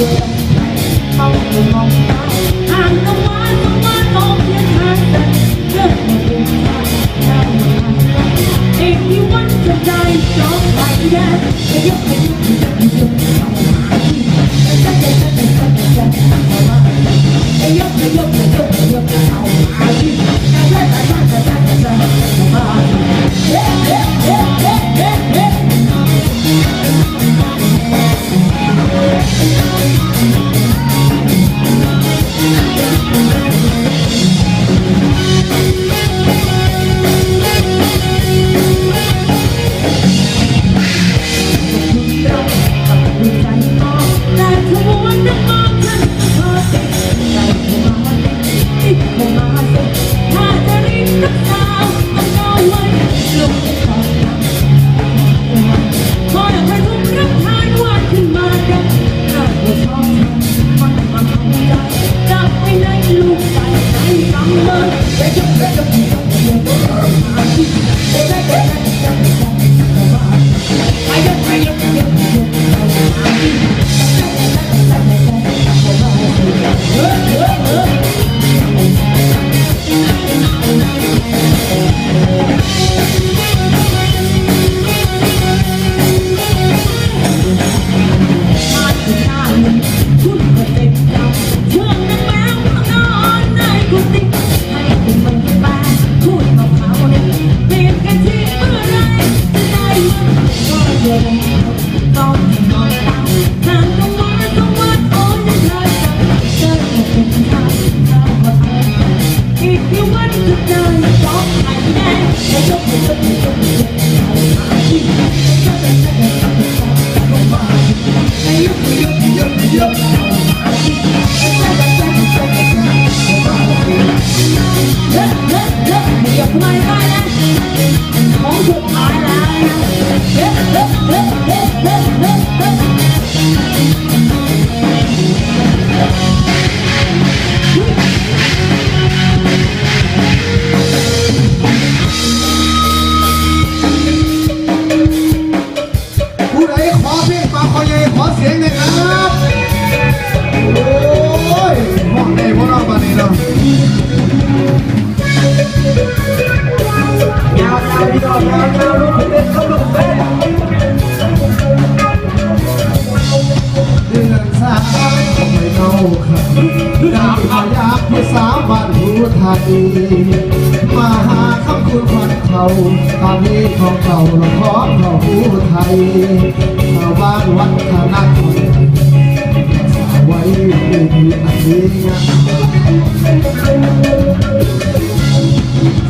Yeah! If you want to know, stop my man. อเสียงหน่อยครับ โอ้ยห้องในพวกเราบ้านนี้เนาะยาวๆพี่น้ยาว ไม่เข้าขันดาวขยับไม่สาวบ้านหัวไทยมาหาคำคุณวันเขาตามนี้ของเก่าเราขอเราหัวไทยชาวบ้านวัดธนาคอนสาวไว้ไม่มีอันนี้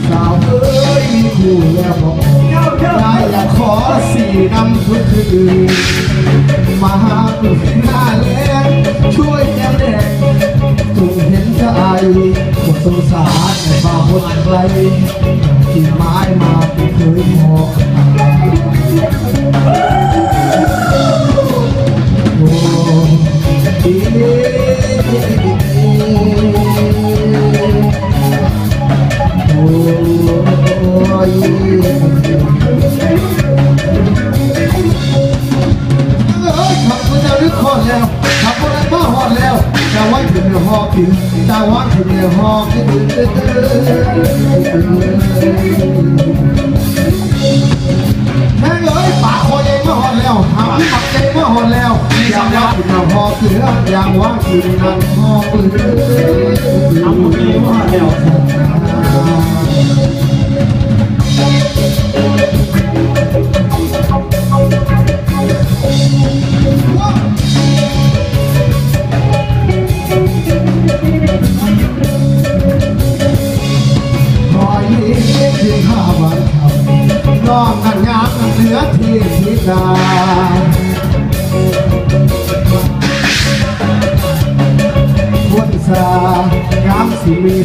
สาวเอ้ยมีคู่แล้วบอกได้อยากขอสี่น้ำทุกคืนมาหา กไกลกิ่ไม้มาเป็นเคยมอกโอ้ดีโอ้ย แมงเลยป่าคอใหญ่าหอนแล้วหาปักใจมาหอนแล้วอยากว่าคุณเอาพอเสืออยากว่าคุณนั่งพอปืนเอาปืนมาแล้ว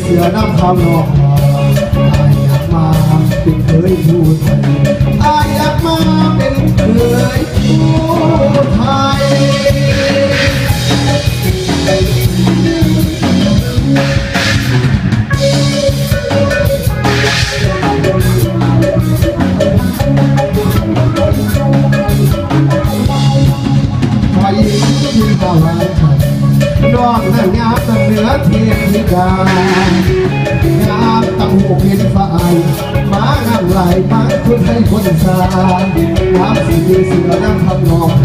เสือน้ำเขาวนอกอายอยากมาเป็นเคยพูดไทยอยากมาเป็นเคยพูดไทยางามสีดีเสือนั่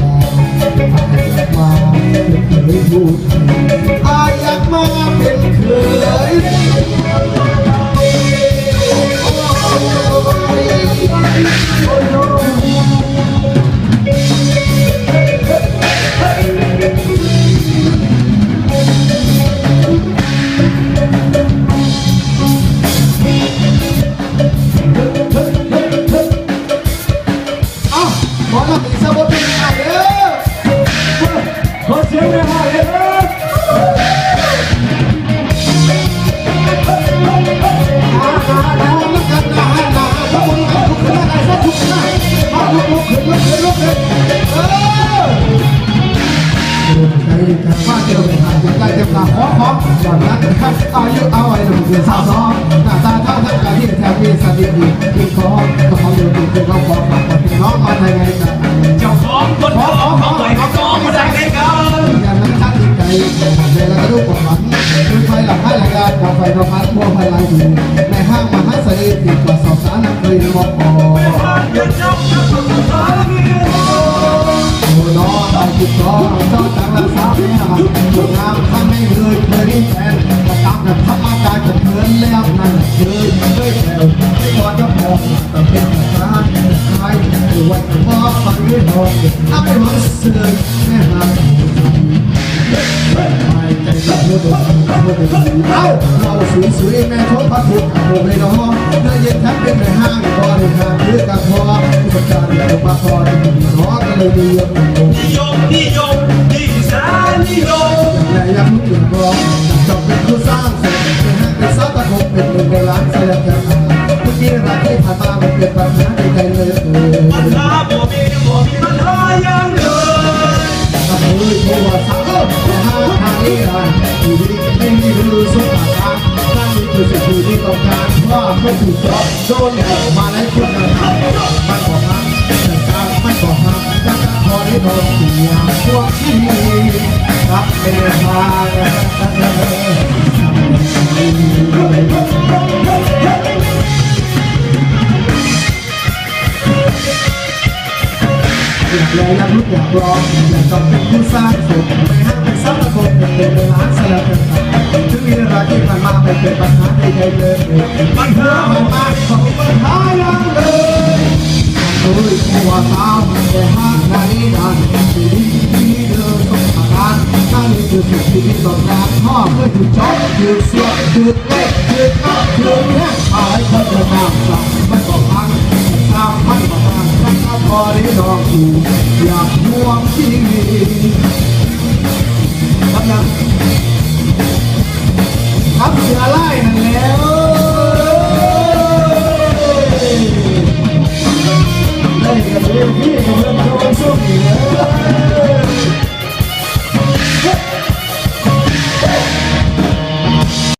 อายุเอาไว้หนุ่มเดือนสาวสองหน้าตาเท่าทั้งกายที่แถวมีสติดีที่ของก็ขออยู่ดีคือเราขอฝากพี่น้องมาในไงกันเจ้าของคนท้องเขาไหวเขาซ้อมมาจากไหนกันอย่างนั้นท่านดีใจเวลาลูกของมันคือไฟหลังให้หลังการกับไฟนพัดบัวไฟลายอยู่ในห้างมหาเสรีติดกับสอบสารนักเรียนมอเจ้าเจ้าเจ้าคนท้องนี่โอ้น้องเอาจิตร้องเจ้าจังรักษาแม่สวยงามถ้าไม่เคย เอาเราสวยสวยแม่ทบพัดทุกโมเลยน้องเนื้อเย็นแทั้งเป็นในห้างบริหารเพื่อการพอผู้จัดการเดี๋ยวมาพอน้องก็เลยมีเยอะน่อยนิยมนิยมนิสานิยมแต่ยังไม่ถึงรองจบเป็นผู้สร้างเสร็จเป็นห้างเป็นซับตะคงเป็นหนึ่งในล้านแสดงกันเมื่อกี้รักที่ผ่านมามันเป็นปัญหาในใจเลยปัญหาบ่มีบ่มีปัญหาอย่างเลยทำให้ผู้ว่าสาวแต่ห้าทางนี้ได้ คือสุขภาพนั่นคือสิ่งที่ต้องการว่าไม่ถูกต้องโดนออกมาในคุณธรรมมันบอกฮักแต่การมันบอกฮักจะพอได้โดนเสียพวกที่รักเป็นทาง อยากลอยอยากลุกอยากร้องอยากต้องเป็นผู้สร้างสุขไม่ห้ามเป็นซับตะโกนเป็นเป็นล้านสียเป็นถึงมีเวลาที่ผ่านมาเป็นเป็นปัญหาในใจเลยปัญหามันมาของปัญหายังเลยโอ้ยหัวตามแต่ห้างนานี้นานดีดีเดินต้องทำงานนั่นคือสิ่งที่ต้องการพ่อเพื่อถูกช็อตถูกเสียถูกเล็กถูกก็ถูกแย่อะไรคนจะตาม กูอยากดวงชีวิตทำยังทำเสียละ